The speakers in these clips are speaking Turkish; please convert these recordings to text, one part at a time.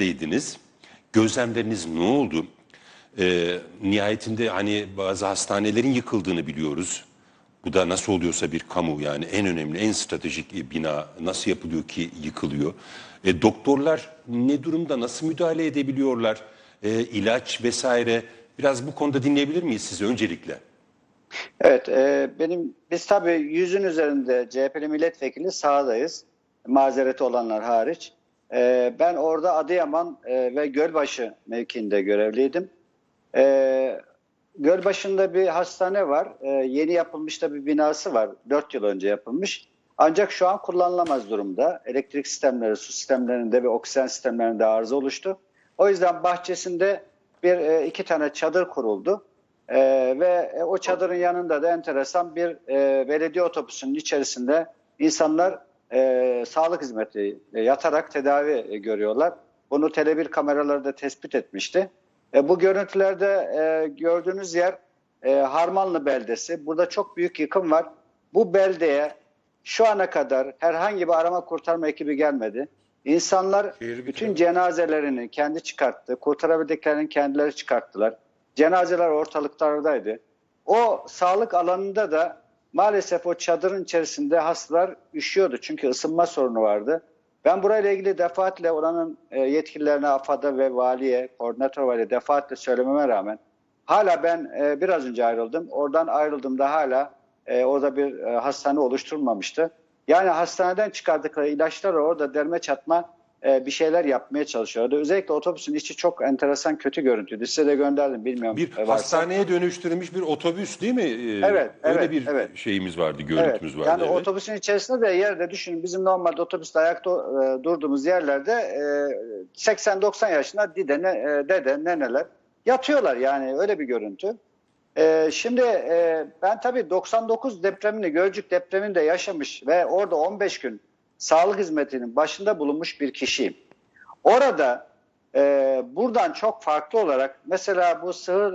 deydiniz. Gözlemleriniz ne oldu? Ee, nihayetinde hani bazı hastanelerin yıkıldığını biliyoruz. Bu da nasıl oluyorsa bir kamu yani en önemli, en stratejik e, bina nasıl yapılıyor ki yıkılıyor? E, doktorlar ne durumda, nasıl müdahale edebiliyorlar? E, ilaç vesaire. Biraz bu konuda dinleyebilir miyiz sizi öncelikle? Evet, e, benim biz tabii yüzün üzerinde CHP'li milletvekili sahadayız. Mazereti olanlar hariç. E, ben orada Adıyaman e, ve Gölbaşı mevkiinde görevliydim. E, Gölbaşı'nda bir hastane var. E, yeni yapılmış da bir binası var. 4 yıl önce yapılmış. Ancak şu an kullanılamaz durumda. Elektrik sistemleri, su sistemlerinde ve oksijen sistemlerinde arıza oluştu. O yüzden bahçesinde bir e, iki tane çadır kuruldu. Ee, ve e, o çadırın yanında da enteresan bir e, belediye otobüsünün içerisinde insanlar e, sağlık hizmeti e, yatarak tedavi e, görüyorlar. Bunu Tele1 kameraları da tespit etmişti. E, bu görüntülerde e, gördüğünüz yer e, Harmanlı beldesi. Burada çok büyük yıkım var. Bu beldeye şu ana kadar herhangi bir arama kurtarma ekibi gelmedi. İnsanlar bütün cenazelerini kendi çıkarttı. Kurtarabildiklerini kendileri çıkarttılar. Cenazeler ortalıklardaydı. O sağlık alanında da maalesef o çadırın içerisinde hastalar üşüyordu. Çünkü ısınma sorunu vardı. Ben burayla ilgili defaatle oranın e, yetkililerine, AFAD'a ve valiye, koordinatör valiye defaatle söylememe rağmen hala ben e, biraz önce ayrıldım. Oradan ayrıldığımda hala e, orada bir hastane oluşturulmamıştı. Yani hastaneden çıkardıkları ilaçlar orada derme çatma e, bir şeyler yapmaya çalışıyordu. Özellikle otobüsün içi çok enteresan kötü görüntüydü. Size de gönderdim bilmiyorum. Bir e, varsa. hastaneye dönüştürülmüş bir otobüs değil mi? Ee, Evet, Öyle evet, bir evet. şeyimiz vardı, Evet. görüntümüz vardı. Yani evet. otobüsün içerisinde de yerde düşünün bizim normalde otobüste ayakta e, durduğumuz yerlerde e, 80-90 yaşında dede, ne, e, dede, neneler yatıyorlar yani öyle bir görüntü. E, şimdi e, ben tabii 99 depremini, Gölcük depremini de yaşamış ve orada 15 gün sağlık hizmetinin başında bulunmuş bir kişiyim. Orada e, buradan çok farklı olarak mesela bu Sığır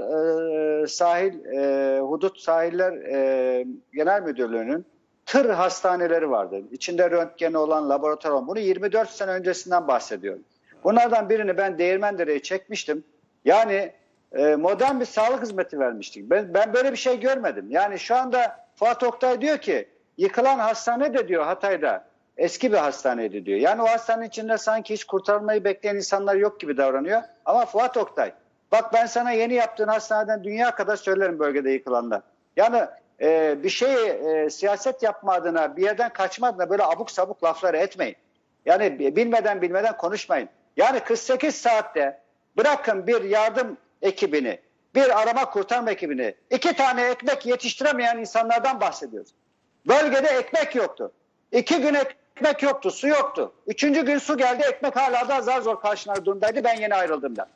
e, Sahil e, Hudut Sahiller e, Genel Müdürlüğü'nün tır hastaneleri vardı. İçinde röntgeni olan laboratuvar olan. Bunu 24 sene öncesinden bahsediyorum. Bunlardan birini ben Değirmendere'ye çekmiştim. Yani e, modern bir sağlık hizmeti vermiştik. Ben, ben böyle bir şey görmedim. Yani şu anda Fuat Oktay diyor ki yıkılan hastane de diyor Hatay'da eski bir hastaneydi diyor. Yani o hastanenin içinde sanki hiç kurtarmayı bekleyen insanlar yok gibi davranıyor. Ama Fuat Oktay bak ben sana yeni yaptığın hastaneden dünya kadar söylerim bölgede yıkılanlar. Yani e, bir şeyi e, siyaset yapma adına bir yerden kaçma adına böyle abuk sabuk lafları etmeyin. Yani bilmeden bilmeden konuşmayın. Yani 48 saatte bırakın bir yardım ekibini, bir arama kurtarma ekibini, iki tane ekmek yetiştiremeyen insanlardan bahsediyoruz. Bölgede ekmek yoktu. İki gün ekmek yoktu, su yoktu. Üçüncü gün su geldi, ekmek hala da zar zor karşılar durumdaydı ben yeni ayrıldığımda.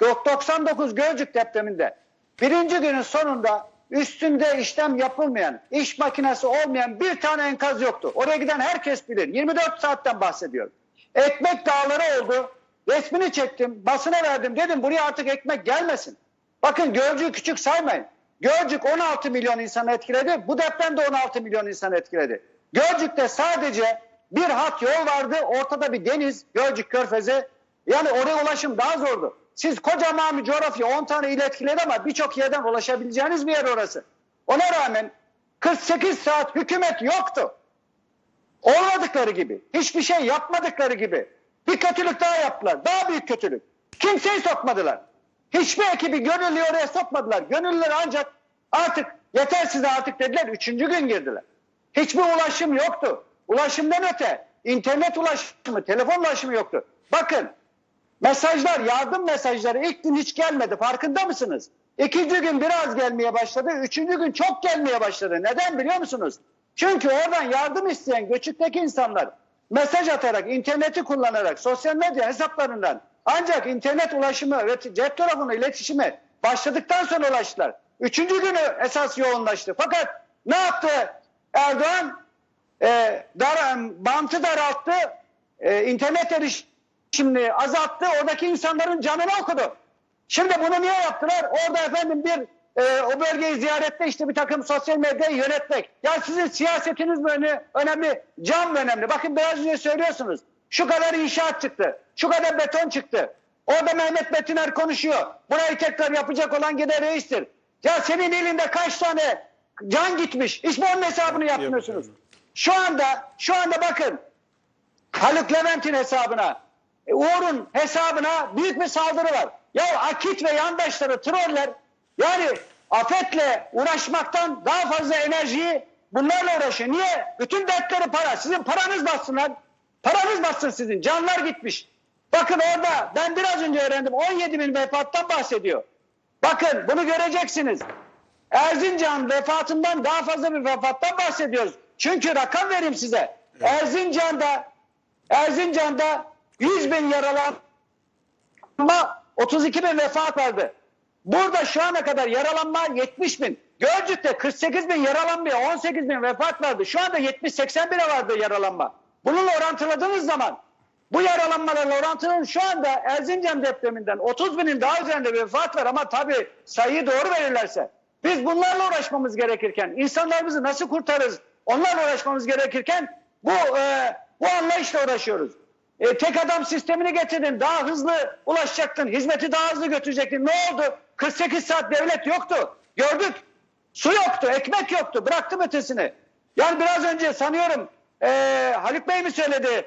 99 Gölcük depreminde birinci günün sonunda üstünde işlem yapılmayan, iş makinesi olmayan bir tane enkaz yoktu. Oraya giden herkes bilir. 24 saatten bahsediyorum. Ekmek dağları oldu. Resmini çektim, basına verdim. Dedim buraya artık ekmek gelmesin. Bakın Gölcük'ü küçük saymayın. Gölcük 16 milyon insanı etkiledi. Bu deprem de 16 milyon insanı etkiledi. Gölcük'te sadece bir hat yol vardı. Ortada bir deniz, Gölcük Körfezi. Yani oraya ulaşım daha zordu. Siz kocaman bir coğrafya 10 tane il etkiledi ama birçok yerden ulaşabileceğiniz bir yer orası. Ona rağmen 48 saat hükümet yoktu. Olmadıkları gibi, hiçbir şey yapmadıkları gibi bir kötülük daha yaptılar. Daha büyük kötülük. Kimseyi sokmadılar. Hiçbir ekibi gönüllü oraya sokmadılar. Gönüllüler ancak artık yeter size artık dediler. Üçüncü gün girdiler. Hiçbir ulaşım yoktu. Ulaşımdan öte internet ulaşımı, telefon ulaşımı yoktu. Bakın mesajlar, yardım mesajları ilk gün hiç gelmedi. Farkında mısınız? İkinci gün biraz gelmeye başladı. Üçüncü gün çok gelmeye başladı. Neden biliyor musunuz? Çünkü oradan yardım isteyen göçükteki insanlar mesaj atarak, interneti kullanarak, sosyal medya hesaplarından ancak internet ulaşımı ve cep telefonu iletişimi başladıktan sonra ulaştılar. Üçüncü günü esas yoğunlaştı. Fakat ne yaptı Erdoğan? E, dar, bantı daralttı, e, internet erişimini azalttı, oradaki insanların canını okudu. Şimdi bunu niye yaptılar? Orada efendim bir e, o bölgeyi ziyarette işte bir takım sosyal medyayı yönetmek. Ya sizin siyasetiniz mi öne- önemli, can mı önemli? Bakın biraz önce söylüyorsunuz. Şu kadar inşaat çıktı. Şu kadar beton çıktı. Orada Mehmet Betiner konuşuyor. Burayı tekrar yapacak olan gide reistir. Ya senin elinde kaç tane can gitmiş. Hiç mi onun hesabını yapmıyorsunuz? Şu anda, şu anda bakın Haluk Levent'in hesabına, e, Uğur'un hesabına büyük bir saldırı var. Ya Akit ve yandaşları troller yani afetle uğraşmaktan daha fazla enerjiyi bunlarla uğraşıyor. Niye? Bütün dertleri para. Sizin paranız bassın lan. Paranız bassın sizin. Canlar gitmiş. Bakın orada ben biraz önce öğrendim 17 bin vefattan bahsediyor. Bakın bunu göreceksiniz. Erzincan vefatından daha fazla bir vefattan bahsediyoruz. Çünkü rakam vereyim size. Erzincan'da Erzincan'da 100 bin yaralanma 32 bin vefat vardı. Burada şu ana kadar yaralanma 70 bin. Gölcük'te 48 bin yaralanmıyor 18 bin vefat vardı. Şu anda 70-80 bine vardı yaralanma. Bununla orantıladığınız zaman bu yaralanmalarla orantılı şu anda Erzincan depreminden 30 binin daha üzerinde bir vefat var ama tabii sayıyı doğru verirlerse biz bunlarla uğraşmamız gerekirken insanlarımızı nasıl kurtarırız onlarla uğraşmamız gerekirken bu e, bu anlayışla uğraşıyoruz. E, tek adam sistemini getirdin daha hızlı ulaşacaktın hizmeti daha hızlı götürecektin ne oldu 48 saat devlet yoktu gördük su yoktu ekmek yoktu bıraktım ötesini yani biraz önce sanıyorum e, Haluk Bey mi söyledi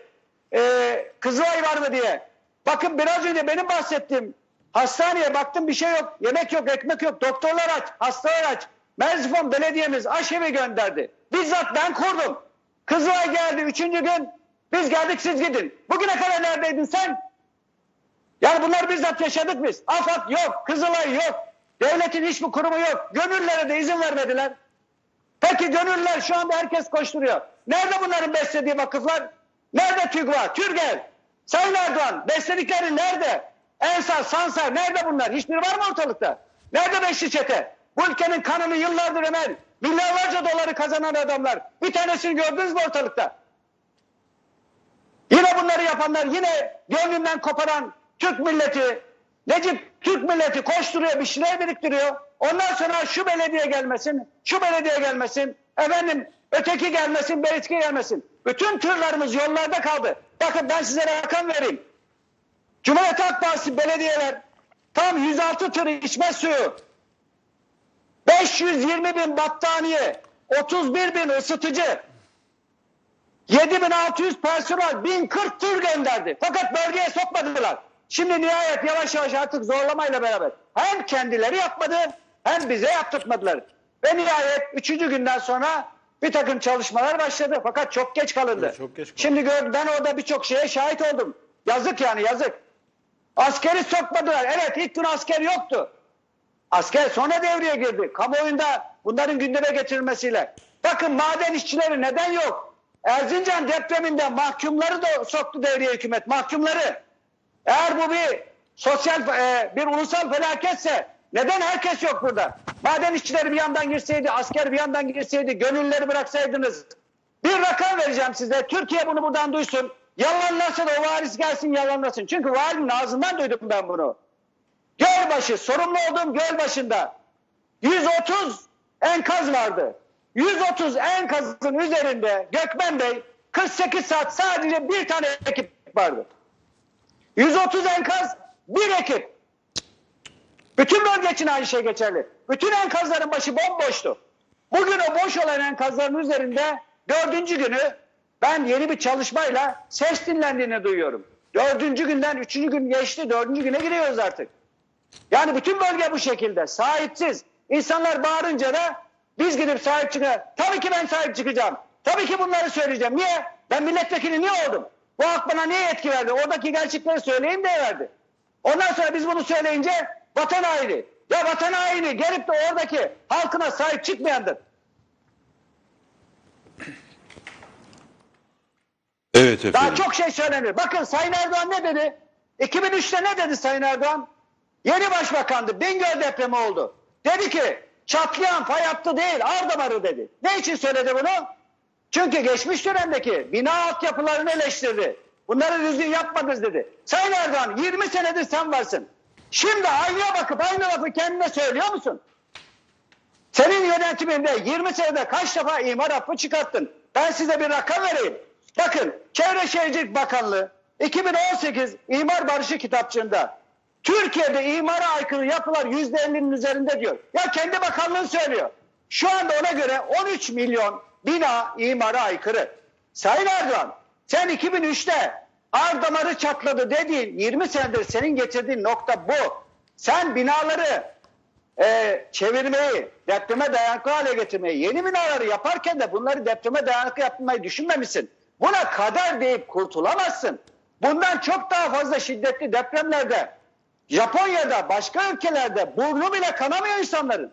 e, Kızılay var mı diye. Bakın biraz önce benim bahsettiğim hastaneye baktım bir şey yok. Yemek yok, ekmek yok. Doktorlar aç, hastalar aç. Merzifon belediyemiz aşevi gönderdi. Bizzat ben kurdum. Kızılay geldi üçüncü gün. Biz geldik siz gidin. Bugüne kadar neredeydin sen? Yani bunları bizzat yaşadık biz. AFAD yok, Kızılay yok. Devletin hiçbir kurumu yok. Gönüllere de izin vermediler. Peki gönüller şu anda herkes koşturuyor. Nerede bunların beslediği vakıflar? Nerede TÜGVA, Türgel? Sayın Erdoğan besledikleri nerede? Ensar, Sansar nerede bunlar? Hiçbiri var mı ortalıkta? Nerede Beşli Çete? Bu ülkenin kanını yıllardır emen, milyarlarca doları kazanan adamlar. Bir tanesini gördünüz mü ortalıkta? Yine bunları yapanlar, yine gönlünden koparan Türk milleti, Necip Türk milleti koşturuyor, bir şeyler biriktiriyor. Ondan sonra şu belediye gelmesin, şu belediye gelmesin, efendim öteki gelmesin, belki gelmesin. Bütün tırlarımız yollarda kaldı. Bakın ben size rakam vereyim. Cumhuriyet Halk Partisi belediyeler tam 106 tır içme suyu, 520 bin battaniye, 31 bin ısıtıcı, 7600 personel 1040 tır gönderdi. Fakat bölgeye sokmadılar. Şimdi nihayet yavaş yavaş artık zorlamayla beraber hem kendileri yapmadı hem bize yaptırtmadılar. Ve nihayet üçüncü günden sonra bir takım çalışmalar başladı. Fakat çok geç kalındı. Evet, çok geç kalındı. Şimdi gör, ben orada birçok şeye şahit oldum. Yazık yani yazık. Askeri sokmadılar. Evet ilk gün asker yoktu. Asker sonra devreye girdi. Kamuoyunda bunların gündeme getirilmesiyle. Bakın maden işçileri neden yok? Erzincan depreminde mahkumları da soktu devreye hükümet. Mahkumları. Eğer bu bir sosyal e, bir ulusal felaketse neden herkes yok burada? Maden işçileri bir yandan girseydi, asker bir yandan girseydi, gönülleri bıraksaydınız. Bir rakam vereceğim size. Türkiye bunu buradan duysun. Yalanlarsa da o varis gelsin yalanlasın. Çünkü valinin ağzından duydum ben bunu. Gölbaşı, sorumlu olduğum Gölbaşı'nda 130 enkaz vardı. 130 enkazın üzerinde Gökmen Bey 48 saat sadece bir tane ekip vardı. 130 enkaz bir ekip. Bütün bölge için aynı şey geçerli. Bütün enkazların başı bomboştu. Bugün o boş olan enkazların üzerinde dördüncü günü ben yeni bir çalışmayla ses dinlendiğini duyuyorum. Dördüncü günden üçüncü gün geçti, dördüncü güne giriyoruz artık. Yani bütün bölge bu şekilde. Sahipsiz. İnsanlar bağırınca da biz gidip sahip çıkacağız. Tabii ki ben sahip çıkacağım. Tabii ki bunları söyleyeceğim. Niye? Ben milletvekili niye oldum? Bu halk bana niye yetki verdi? Oradaki gerçekleri söyleyeyim diye verdi. Ondan sonra biz bunu söyleyince vatan haini. Ya vatan haini gelip de oradaki halkına sahip çıkmayandır. Evet efendim. Daha çok şey söylenir. Bakın Sayın Erdoğan ne dedi? 2003'te ne dedi Sayın Erdoğan? Yeni başbakandı. Bingöl depremi oldu. Dedi ki çatlayan fay hattı değil Ardamarı dedi. Ne için söyledi bunu? Çünkü geçmiş dönemdeki bina altyapılarını eleştirdi. Bunları düzgün yapmadınız dedi. Sayın Erdoğan 20 senedir sen varsın. Şimdi aynaya bakıp aynı lafı kendine söylüyor musun? Senin yönetiminde 20 senede kaç defa imar affı çıkarttın? Ben size bir rakam vereyim. Bakın Çevre Şehircilik Bakanlığı 2018 İmar Barışı kitapçığında Türkiye'de imara aykırı yapılar %50'nin üzerinde diyor. Ya kendi bakanlığı söylüyor. Şu anda ona göre 13 milyon bina imara aykırı. Sayın Erdoğan sen 2003'te ar damarı çatladı dediğin 20 senedir senin getirdiğin nokta bu. Sen binaları e, çevirmeyi, depreme dayanıklı hale getirmeyi, yeni binaları yaparken de bunları depreme dayanıklı yapmayı düşünmemişsin. Buna kader deyip kurtulamazsın. Bundan çok daha fazla şiddetli depremlerde, Japonya'da, başka ülkelerde burnu bile kanamıyor insanların.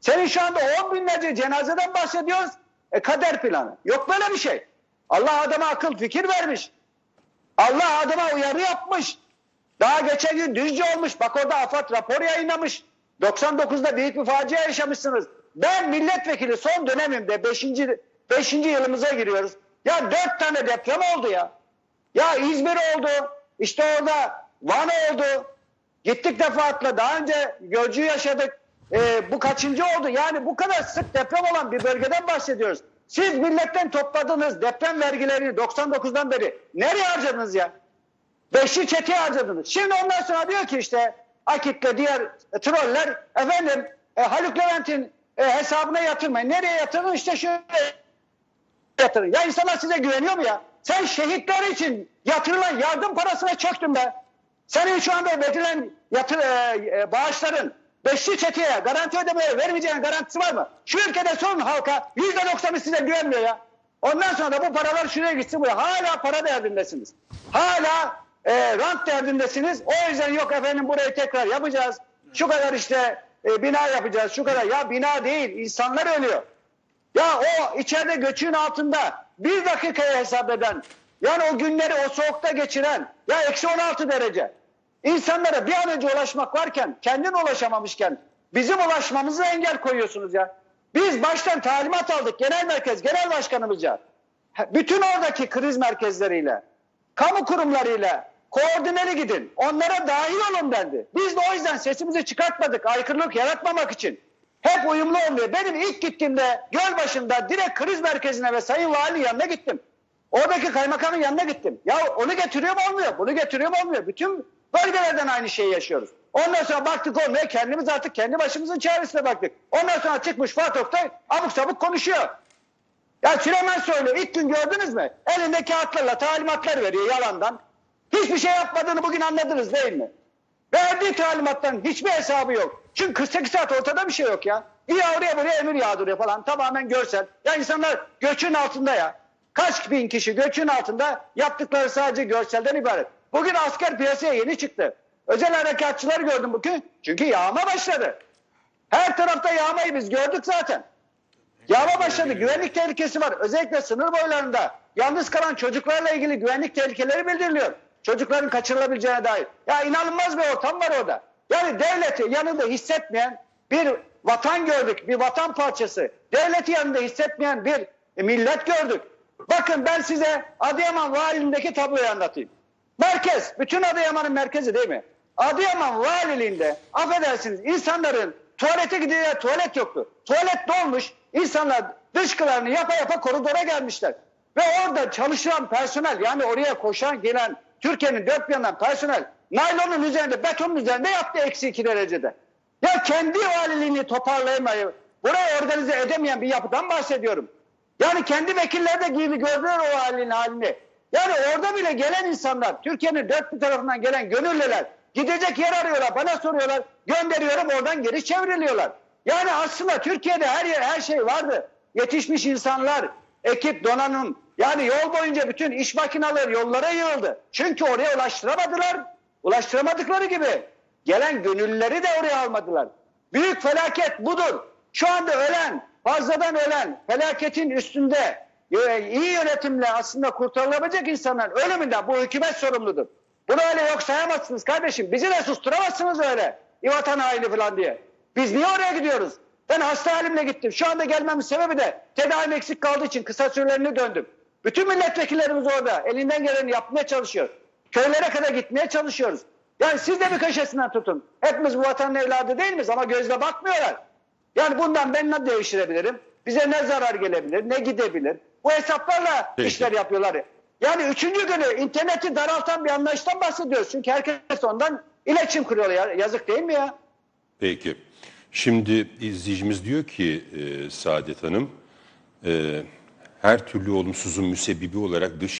Senin şu anda on binlerce cenazeden bahsediyoruz. E kader planı. Yok böyle bir şey. Allah adama akıl fikir vermiş. Allah adama uyarı yapmış. Daha geçen gün Düzce olmuş. Bak orada AFAD rapor yayınlamış. 99'da büyük bir facia yaşamışsınız. Ben milletvekili son dönemimde 5. 5. yılımıza giriyoruz. Ya 4 tane deprem oldu ya. Ya İzmir oldu. İşte orada Van oldu. Gittik defaatla. Daha önce Gölcü yaşadık. Ee, bu kaçıncı oldu? Yani bu kadar sık deprem olan bir bölgeden bahsediyoruz. Siz milletten topladığınız deprem vergilerini 99'dan beri nereye harcadınız ya? Beşli çeteye harcadınız. Şimdi ondan sonra diyor ki işte Akit'le diğer e, troller efendim e, Haluk Levent'in e, hesabına yatırmayın. Nereye yatırın? İşte şöyle yatırın. Ya insanlar size güveniyor mu ya? Sen şehitler için yatırılan yardım parasına çöktün be. Senin şu anda verilen yatır, e, e, bağışların beşli çeteye garanti ödemeye vermeyeceğin garantisi var mı? Şu ülkede sorun halka yüzde doksanı size güvenmiyor ya. Ondan sonra da bu paralar şuraya gitsin buraya. Hala para derdindesiniz. Hala e, rant derdindesiniz. O yüzden yok efendim burayı tekrar yapacağız. Şu kadar işte e, bina yapacağız. Şu kadar. Ya bina değil. insanlar ölüyor. Ya o içeride göçün altında bir dakikaya hesap eden, yani o günleri o soğukta geçiren, ya eksi 16 derece. İnsanlara bir an önce ulaşmak varken, kendin ulaşamamışken bizim ulaşmamıza engel koyuyorsunuz ya. Biz baştan talimat aldık genel merkez, genel başkanımızca. Bütün oradaki kriz merkezleriyle, kamu kurumlarıyla koordineli gidin. Onlara dahil olun dendi. Biz de o yüzden sesimizi çıkartmadık aykırılık yaratmamak için. Hep uyumlu olmuyor. Benim ilk gittiğimde Gölbaşı'nda direkt kriz merkezine ve Sayın Valinin yanına gittim. Oradaki kaymakamın yanına gittim. Ya onu getiriyor mu olmuyor, bunu getiriyor mu olmuyor. Bütün bölgelerden aynı şeyi yaşıyoruz. Ondan sonra baktık olmuyor, kendimiz artık kendi başımızın çaresine baktık. Ondan sonra çıkmış Fuat Oktay abuk sabuk konuşuyor. Ya Süleyman Soylu ilk gün gördünüz mü? Elinde kağıtlarla talimatlar veriyor yalandan. Hiçbir şey yapmadığını bugün anladınız değil mi? Verdiği talimatların hiçbir hesabı yok. Çünkü 48 saat ortada bir şey yok ya. İyi oraya buraya emir yağdırıyor falan. Tamamen görsel. Ya insanlar göçün altında ya. Kaç bin kişi göçün altında yaptıkları sadece görselden ibaret. Bugün asker piyasaya yeni çıktı. Özel harekatçıları gördüm bugün. Çünkü yağma başladı. Her tarafta yağmayı biz gördük zaten. Yağma başladı. Güvenlik tehlikesi var. Özellikle sınır boylarında yalnız kalan çocuklarla ilgili güvenlik tehlikeleri bildiriliyor. Çocukların kaçırılabileceğine dair. Ya inanılmaz bir ortam var orada. Yani devleti yanında hissetmeyen bir vatan gördük. Bir vatan parçası. Devleti yanında hissetmeyen bir millet gördük. Bakın ben size Adıyaman valiliğindeki tabloyu anlatayım. Merkez, bütün Adıyaman'ın merkezi değil mi? Adıyaman valiliğinde affedersiniz insanların tuvalete gidiyor tuvalet yoktu. Tuvalet dolmuş insanlar dışkılarını yapa yapa koridora gelmişler. Ve orada çalışan personel yani oraya koşan gelen Türkiye'nin dört bir yanından personel naylonun üzerinde betonun üzerinde yattı eksi iki derecede. Ya kendi valiliğini toparlayamayıp burayı organize edemeyen bir yapıdan bahsediyorum. Yani kendi vekiller de gibi gördüler o halin halini. Yani orada bile gelen insanlar, Türkiye'nin dört bir tarafından gelen gönüllüler gidecek yer arıyorlar, bana soruyorlar, gönderiyorum oradan geri çevriliyorlar. Yani aslında Türkiye'de her yer, her şey vardı. Yetişmiş insanlar, ekip, donanım, yani yol boyunca bütün iş makineleri yollara yığıldı. Çünkü oraya ulaştıramadılar. Ulaştıramadıkları gibi gelen gönüllüleri de oraya almadılar. Büyük felaket budur. Şu anda ölen, fazladan ölen, felaketin üstünde iyi yönetimle aslında kurtarılabilecek insanların ölümünden bu hükümet sorumludur. Bunu öyle yok sayamazsınız kardeşim. Bizi de susturamazsınız öyle. İvatan haini falan diye. Biz niye oraya gidiyoruz? Ben hasta halimle gittim. Şu anda gelmemin sebebi de tedavim eksik kaldığı için kısa sürelerini döndüm. Bütün milletvekillerimiz orada. Elinden geleni yapmaya çalışıyor. Köylere kadar gitmeye çalışıyoruz. Yani siz de bir köşesinden tutun. Hepimiz bu vatanın evladı değil miyiz? Ama gözle bakmıyorlar. Yani bundan ben ne değiştirebilirim? Bize ne zarar gelebilir, ne gidebilir? Bu hesaplarla Peki. işler yapıyorlar. Yani üçüncü günü interneti daraltan bir anlayıştan bahsediyoruz. Çünkü herkes ondan iletişim kuruyor ya. Yazık değil mi ya? Peki. Şimdi izleyicimiz diyor ki e, Saadet Hanım, e, her türlü olumsuzun müsebbibi olarak dış